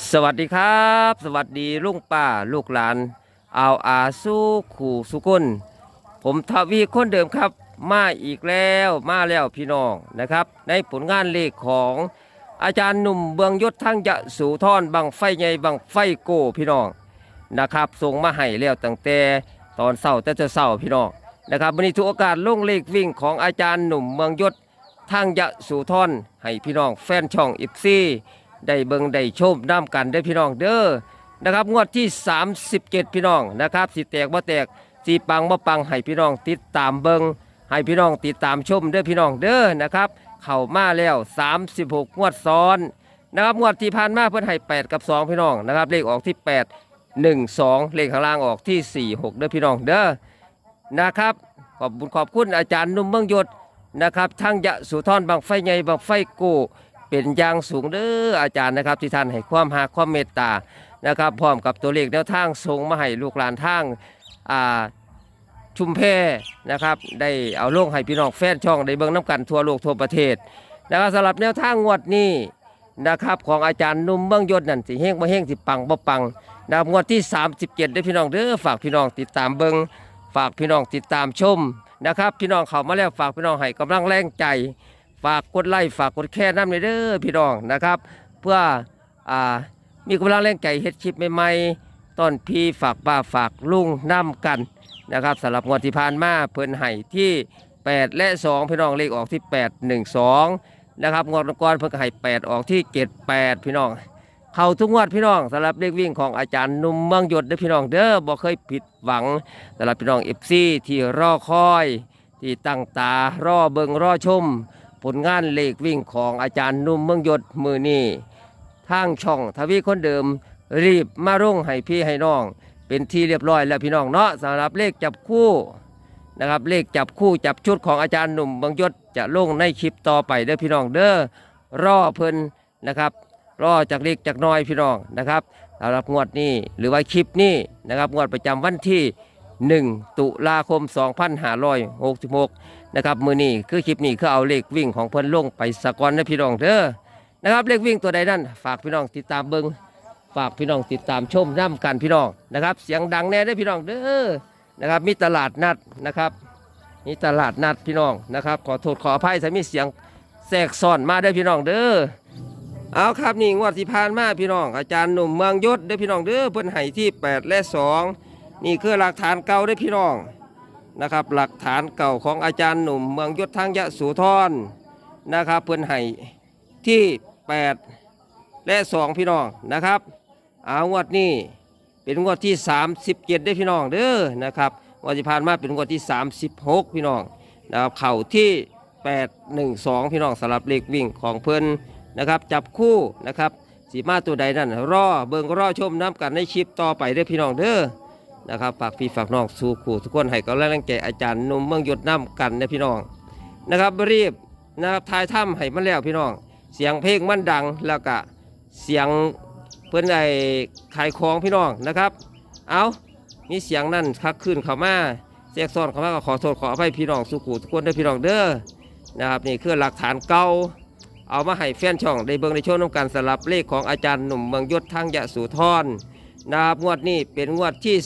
สวัสดีครับ สวัสดีลุงป้าลูกหลานเอาอาสู้ขู่สุกุลผมทวีคนเดิมครับ มาอีกแล้วมาแล้วพี่น้องนะครับ ในผลงานเลขของอาจารย์หนุ่มเบืองยศทั้งยะสูทอนบังไฟใหญ่บังไฟโก้พี่น้องนะครับส่งมาให้แล้วตั้งแต่ตอนเศร้าแต่จะเศร้าพี่น้องนะครับวันนี้ถือโอกาสลงเลขวิ่งของอาจารย์หนุ่มเมืองยศทางยะสูทอนให้พี่น้องแฟนช่องอิฟซี ได้เบิงได้ชมน้ำกันได้พี่น้องเด้อนะครับงวดที่ 37 พี่น้องนะครับสิแตกบ่แตกสีปังบ่ปังให้พี่น้องติดตามเบิงให้พี่น้องติดตามชมเด้อพี่น้องเด้อนะครับ เข้ามาแล้ว 36 งวดซ้อนนะครับงวดที่ผ่านมาเพิ่นให้8 กับ 2 พี่น้องนะครับเลขออกที่ 8 1 2 เลขข้างล่างออกที่ 4 6เด้อพี่น้องเด้อนะครับขอบคุณขอบคุณอาจารย์นุ่มเมืองยศนะครับทั้งยะสุทรบางไฟใหญ่บางไฟก้ เป็นอย่างสูงเด้ออาจารย์นะครับ ที่ท่านให้ความหาความเมตตานะครับพร้อมกับตัวเลขแนวทางส่งมาให้ลูกหลานทางอ่าชุมแพนะครับ ได้เอาลงให้พี่น้องแฟนช่องได้เบิ่งน้ำกันทั่วโลกทั่วประเทศนะครับสำหรับแนวทางงวดนี้นะครับของอาจารย์นุ่มเมืองยศนั่นสิเฮงบ่เฮงสิปังบ่ปังนะครับงวดที่ 37ได้พี่น้องเด้อฝากพี่น้องติดตามเบิ่งฝากพี่น้องติดตามชมนะครับ พี่น้องเข้ามาแล้วฝากพี่น้องให้กำลังแรงใจ ฝากกดไลค์ฝากกดแค่น้ำในเด้อพี่น้องนะครับ เพื่ออ่ามีกำลังแรงใจเฮ็ดคลิปใหม่ๆต้นพี่ฝากป้าฝากลุงน้ำกันนะครับสำหรับงวดที่ผ่านมาเพิ่นให้ที่ 8 และ 2 พี่น้องเลขออกที่ 8 1 2นะครับงวดก่อนเพิ่นก็ให้8 ออกที่ 7 8 พี่น้อง เข้าทุกงวดพี่น้องสำหรับเลขวิ่งของอาจารย์นุ่มเมืองหยดเด้อพี่น้องเด้อบ่เคยผิดหวังสำหรับพี่น้อง FC ที่รอคอย ที่ตั้งตารอเบิงรอชม ผลงานเลขวิ่งของอาจารย์หนุ่มเมืองยศมือนี้ทางช่องทวีคนเดิมรีบมาร่งให้พี่ให้น้อง เป็นที่เรียบร้อยแล้วพี่น้องเนาะสำหรับเลขจับคู่นะครับเลขจับคู่จับชุดของอาจารย์หนุ่มเมืองยศจะลงในคลิปต่อไปเด้อพี่น้องเด้อรอเพิ่นนะครับรอจากเล็กจากน้อยพี่น้องนะครับสำหรับงวดนี้หรือว่าคลิปนี้นะครับงวดประจำวันที่ 1 ตุลาคม 2566 นะครับ มือนี้คือคลิปนี้คือเอาเลขวิ่งของเพิ่นลงไปสะกอนนะพี่น้องเด้อนะครับเลขวิ่งตัวใดนั่นฝากพี่น้องติดตามเบิงฝากพี่น้องติดตามชมน้ำกันพี่น้องนะครับ เสียงดังแน่ได้พี่น้องเด้อนะครับ มีตลาดนัดนะครับมีตลาดนัดพี่น้องนะครับ ขอโทษขออภัยถ้ามีเสียงแทรกซ้อนมาได้พี่น้องเด้อเอาครับนี่งวดที่ผ่านมาพี่น้อง อาจารย์หนุ่มเมืองยศเด้อพี่น้องเด้อเพิ่นให้ที่ 8 และ 2 นี่คือหลักฐานเก่าได้พี่น้องนะครับหลักฐานเก่าของอาจารย์หนุ่ม เมืองยศทางยะสูทรนะครับเพื่อนให้ที่ 8 และ 2 พี่น้องนะครับเอางวดนี้เป็นงวดที่ 37 ได้พี่น้องเด้อนะครับงวดที่ผ่านมาเป็นงวดที่ 36 พี่น้องนะครับเข่าที่ 8 1 2 พี่น้องสำหรับเลขวิ่งของเพื่อนนะครับจับคู่นะครับสีมาตัวใดนั่นรอเบิงรอชมน้ำกันในคลิปต่อไปเด้อพี่น้องเด้อ นะครับฝากพี่ฝากน้องสู่ขู่ทุกคนให้กำลังใจอาจารย์หนุ่มเมืองหยดน้ำกันนะพี่น้องนะครับรีบนะครับทายถ้ำให้มันแล้วพี่น้อง เสียงเพลงมันดังแล้วก็เสียงเพื่อนไอ้ขายของพี่น้องนะครับ เอามีเสียงนั่นคักขึ้นเข้ามาเสียกซ้อนเข้ามาก็ขอโทษขออภัยพี่น้องสู่ขู่ทุกคนด้วยพี่น้องเด้อนะครับนี่คือหลักฐานเก่าเอามาให้แฟนช่องได้เบิ่งในโชว์น้ำกันสลับเลขของอาจารย์หนุ่มเมืองยศทางยะสูทร นะครับงวดนี้เป็นงวดที่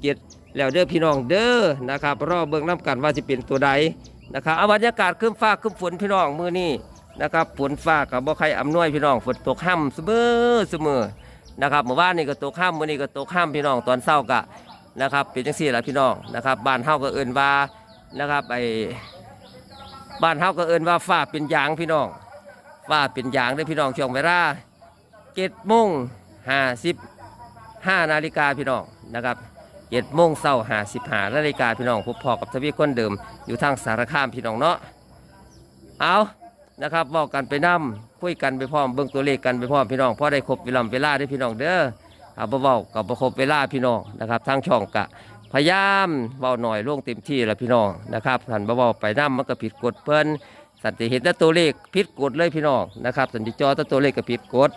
37 แล้วเด้อพี่น้องเด้อนะครับรอเบิ่งน้ำกันว่าจะเป็นตัวใดนะครับเอาบรรยากาศคึ้มฟ้าคึ้มฝนพี่น้องมือนี้นะครับฝนฟ้ากับบ่ใครอำนวยพี่น้องฝนตกห้ำเสมอเสมอนะครับเมื่อวานนี่ก็ตกห้ำมื้อนี้ก็ตกห้ำพี่น้องตอนเช้ากะนะครับเป็นจังซี่ละพี่น้องนะครับบ้านเฮาก็เอินว่านะครับไอ้บ้านเฮาก็เอินว่าฟ้าเป็นยางพี่น้องฟ้าเป็นยางเด้อพี่น้องช่วงเวลา7โมงห้าสิบ นาฬิกาพี่น้องนะครับเจ็ดโมงเช้าหาสิบหานาฬิกาพี่น้องพบพอกับทวีคนเดิมอยู่ทางสารคามพี่น้องเนาะเอานะครับบอกกันไปนํคุยกันไปพร้อมเบิ่งตัวเลขกันไปพร้อมพี่น้องพราะได้ครบเวลาเวลาได้พี่น้องเด้อเอาบ่เว้ากับบ่ครบเวลาพี่น้องนะครับทางช่องกะพยายามเว้าหน่อยล่วงเต็มที่แล้วพี่น้องนะครับท่านบ่เว้าไปนํมันก็ผิดกฎเพิ่นสันติเห็นแต่ตัวเลขผิดกฎเลยพี่น้องนะครับสันติจอแต่ตัวเลขก็ผิดกฎ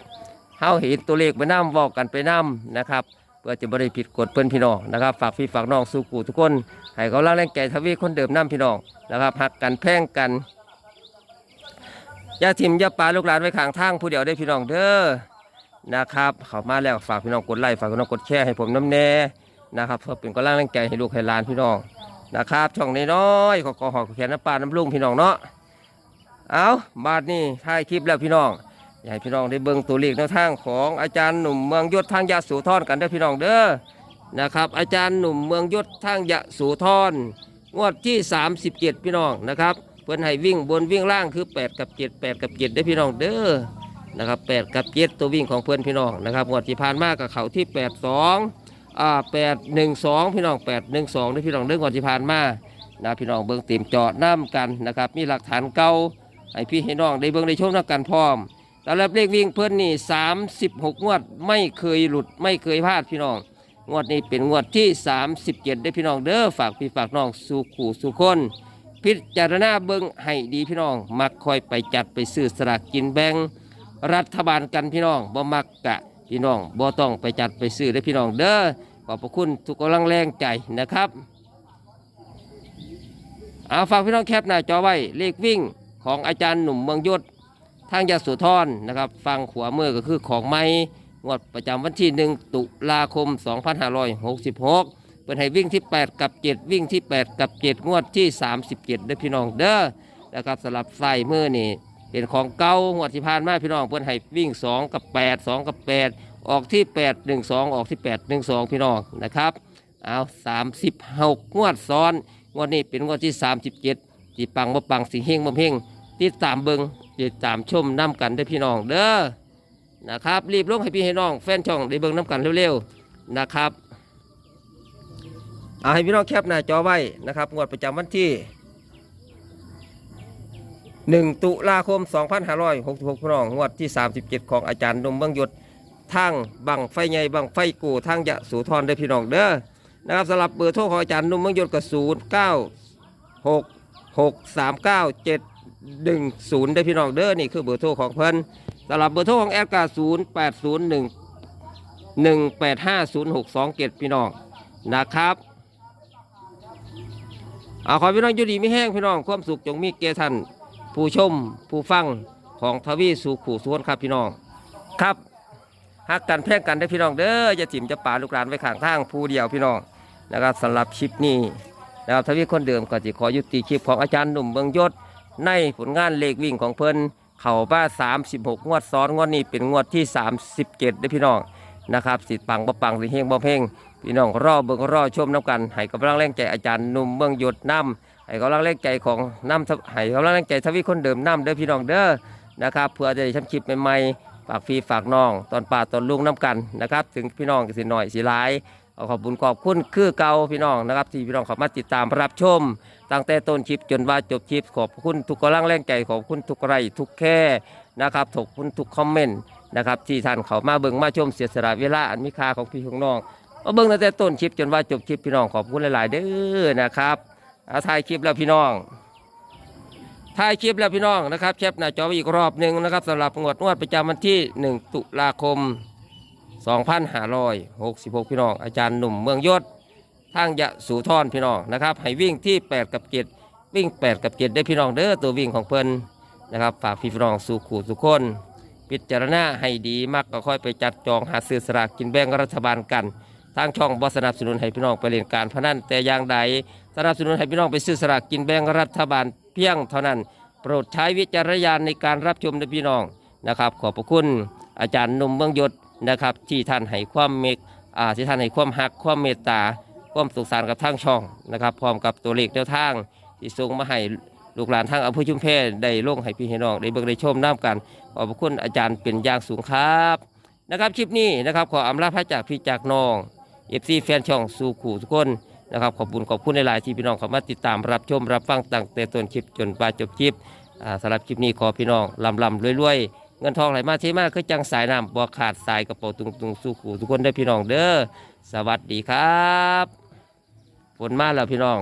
เฮาเห็นตัวเลขไปน้ำบอกกันไปน้ำนะครับเพื่อจะบริผิดกฎเพื่อนพี่น้องนะครับฝากพี่ฝากน้องสู่กูทุกคนให้เขาล่าแรงแก่ทวีคนเดิมน้ำพี่น้องนะครับหักกันแพ่งกันยาทิมยาปลาลูกหลานไว้ข้างทางผู้เดียวได้พี่น้องเด้อนะครับเข้ามาแล้วฝากพี่น้องกดไลค์ฝากพี่น้องกดแชร์ให้ผมน้ำแน่นะครับเพื่อเป็นกำลังแรงใจให้ลูกให้หลานพี่น้องนะครับ ช่องน้อยๆขอขอหอกแขนน้ำปลาน้ำลุงพี่น้องเนาะเอาบาดนี้ถ่ายคลิปแล้วพี่น้อง อยากให้พี่น้องได้เบิ่งตัวเลขแนวทางของอาจารย์หนุ่มเมืองยศทางยะโสธรกันเด้อพี่น้องเด้อนะครับ อาจารย์หนุ่มเมืองยศทางยะโสธรงวดที่ 37 พี่น้องนะครับเพิ่นให้วิ่งบนวิ่งล่างคือ 8 กับ 7 8 กับ7ได้อพี่น้องเด้อนะครับ8กับ7ตัววิ่งของเพื่อนพี่น้องนะครับงวดที่ผ่านมากับเขาที่ 8 2อ่า8 1 2 พี่น้อง 8 1 2ได้อพี่น้องเด้องวดที่ผ่านมานะพี่น้องเบิ่งเต็มจอน้ำกันนะครับมีหลักฐานเก่าให้พี่ให้น้องได้เบิ่งได้ชมน้ำกันพร้อม สำหรับเลขวิ่งเพื่อนนี่36งวดไม่เคยหลุดไม่เคยพลาดพี่น้อง งวดนี้เป็นงวดที่37ได้พี่น้องเด้อฝากพี่ฝากน้องสู่ขู่สู่คน พิจารณาเบิ้งให้ดีพี่น้อง มักคอยไปจัดไปซื้อสลากกินแบ่งรัฐบาลกันพี่น้องบ่มักกะพี่น้องบ่ต้องไปจัดไปซื้อได้พี่น้องเด้อขอบพระคุณทุกกำลังแรงใจนะครับเอาฝากพี่น้องแคปหน้าจอไว้เลขวิ่งของอาจารย์หนุ่มเมืองยศ ทางยาสุธรนะครับฟังขวามือก็คือของไม้งวดประจำวันที่ 1 ตุลาคม 2566 เป็นให้วิ่งที่ 8 กับ 7 วิ่งที่ 8 กับ 7 งวดที่ 37ด้วยพี่น้องเด้อนะครับสลับไฟมือนี่เป็นของเก่างวดที่ผ่านมาพี่น้องเพิ่นให้วิ่ง 2 กับ 8 2 กับ 8 ออกที่ 8 1 2 ออกที่ 8 1 2 พี่น้องนะครับเอา36 งวดซ้อน งวดนี้เป็นงวดที่ 37ที่ปังบ่ปังสิเฮงบ่เฮงติดตามเบิง ติดตามชมน้ำกันได้พี่น้องเด้อนะครับ รีบลงให้พี่ให้น้อง แฟนช่องได้เบิ่งน้ำกันเร็วๆนะครับเอาให้พี่น้องแคปหน้าจอไว้นะครับงวดประจำวันที่ 1 ตุลาคม 2566พี่น้องงวดที่ 37 ของอาจารย์ดมเบืองยศทางบังไฟใหญ่บังไฟกูทางยะสูทรได้พี่น้องเด้อนะครับสำหรับเบอร์โทรของอาจารย์ดมเบืองยศก็0 9 6 6 3 9 7ดึ งศูนย์ได้พี่น้องเด้อนี่คือเบอร์โทรของเพิ่นสำหรับเบอร์โทรของแอดกาศูนย์แปดศูนย์หนึ่งหนึ่งแปดห้าศูนย์หกสองเจ็ดพี่น้องนะครับเอาขอพี่น้องอยู่ดีไม่แห้งพี่น้องความสุขจงมีเกทันผู้ชมผู้ฟังของทวีสุขู่สวนครับพี่น้องครับฮักกันแพร่งกันได้พี่น้องเด้อจะถิ่มจะป่าลูกหลานไว้ข้างทางผู้เดียวพี่น้องนะครับสำหรับคลิปนี้นะครับทวีคนเดิมก็จะขอยุติคลิปของอาจารย์หนุ่มเบืองยศ ในผลงานเลขวิ่งของเพิ่นเข่าบ้า36 งวดซ้อนงวดนี้เป็นงวดที่ 37เด้พี่น้องนะครับสิปังบ่ปังสิเฮงบ่เพ่งพี่น้องรอเบิ่งรอชมน้ำกันให้กำลังแรงใจอาจารย์หนุ่มเมืองหยดน้ำให้กำลังแรงใจของน้ำให้กำลังแรงใจทวีคนเดิมน้ำเด้อพี่น้องเด้อนะครับเพื่อจะได้ทำคลิปใหม่ๆฝากฟีฝากน้อง ตอนป่าตอนลุงน้ำกันนะครับถึงพี่น้องสิหน่อยสิหลายเอขอบคุญขอบคุณคือเก่าพี่น้องนะครับที่พี่น้องเข้ามาติดตามรับชม ตั้งแต่ต้นคลิปจนว่าจบคลิปขอบคุณทุกกำลังแรงใจขอบคุณทุกไลค์ทุกแค่นะครับขอบคุณทุกคอมเมนต์นะครับที่ท่านเขามาเบิ่งมาชมเสียสละเวลาอันมีค่าของพี่ของน้องมาเบิ่งตั้งแต่ต้นคลิปจนว่าจบคลิปพี่น้องขอบคุณหลาย ๆ เด้อนะครับเอาถ่ายคลิปแล้วพี่น้องถ่ายคลิปแล้วพี่น้องนะครับแคปหน้าจอไว้อีกรอบหนึ่งนะครับสำหรับงวดงวดประจำวันที่ 1 ตุลาคม 2566 พี่น้องอาจารย์หนุ่มเมืองยศ ทางยะสูทรพี่น้องนะครับให้วิ่งที่ 8 กับ7วิ่ง 8 กับ7ได้พี่น้องเด้อตัววิ่งของเพิ่นนะครับฝากพี่น้องสู่ขู่สุคนพิจารณาให้ดีมักก็ค่อยไปจัดจองหาซื้อสลากกินแบ่งรัฐบาลกันทางช่องบสนับสนุนให้พี่น้องไปเล่นการพนันแต่อย่างใดสนับสนุนให้พี่น้องไปซื้อสลากกินแบ่งรัฐบาลเพียงเท่านั้น โปรดใช้วิจารณญาณในการรับชมนะพี่น้องนะครับ ขอบพระคุณอาจารย์นุ่มเมืองยศนะครับ ที่ท่านให้ความเมตอ่าที่ท่านให้ความหักความเมตตา ความสุขสารกับทางช่องนะครับพร้อมกับตัวเลขแนวทางที่ส่งมาให้ลูกหลานทางอำเภอชุมแพได้ลงให้พี่ให้น้องได้เบิ่งได้ชมน้ำกันขอบพระคุณอาจารย์เป็นอย่างสูงครับนะครับคลิปนี้นะครับขออำลาพระจากพี่จากน้องเอฟซีแฟนช่องสู่ขู่ทุกคนนะครับขอบคุณขอบคุณในหลายที่พี่น้องเข้ามาติดตามรับชมรับฟังตั้งแต่ต้นคลิปจนปลายจบคลิปอ่าสำหรับคลิปนี้ขอพี่น้องลำลำรวยๆเงินทองไหลมาเทมาคือจังสายน้ำบ่ขาดสายกระเป๋าตุงตุงสู่ขู่ทุกคนได้พี่น้องเด้อ สวัสดีครับ ฝนมาแล้วพี่น้อง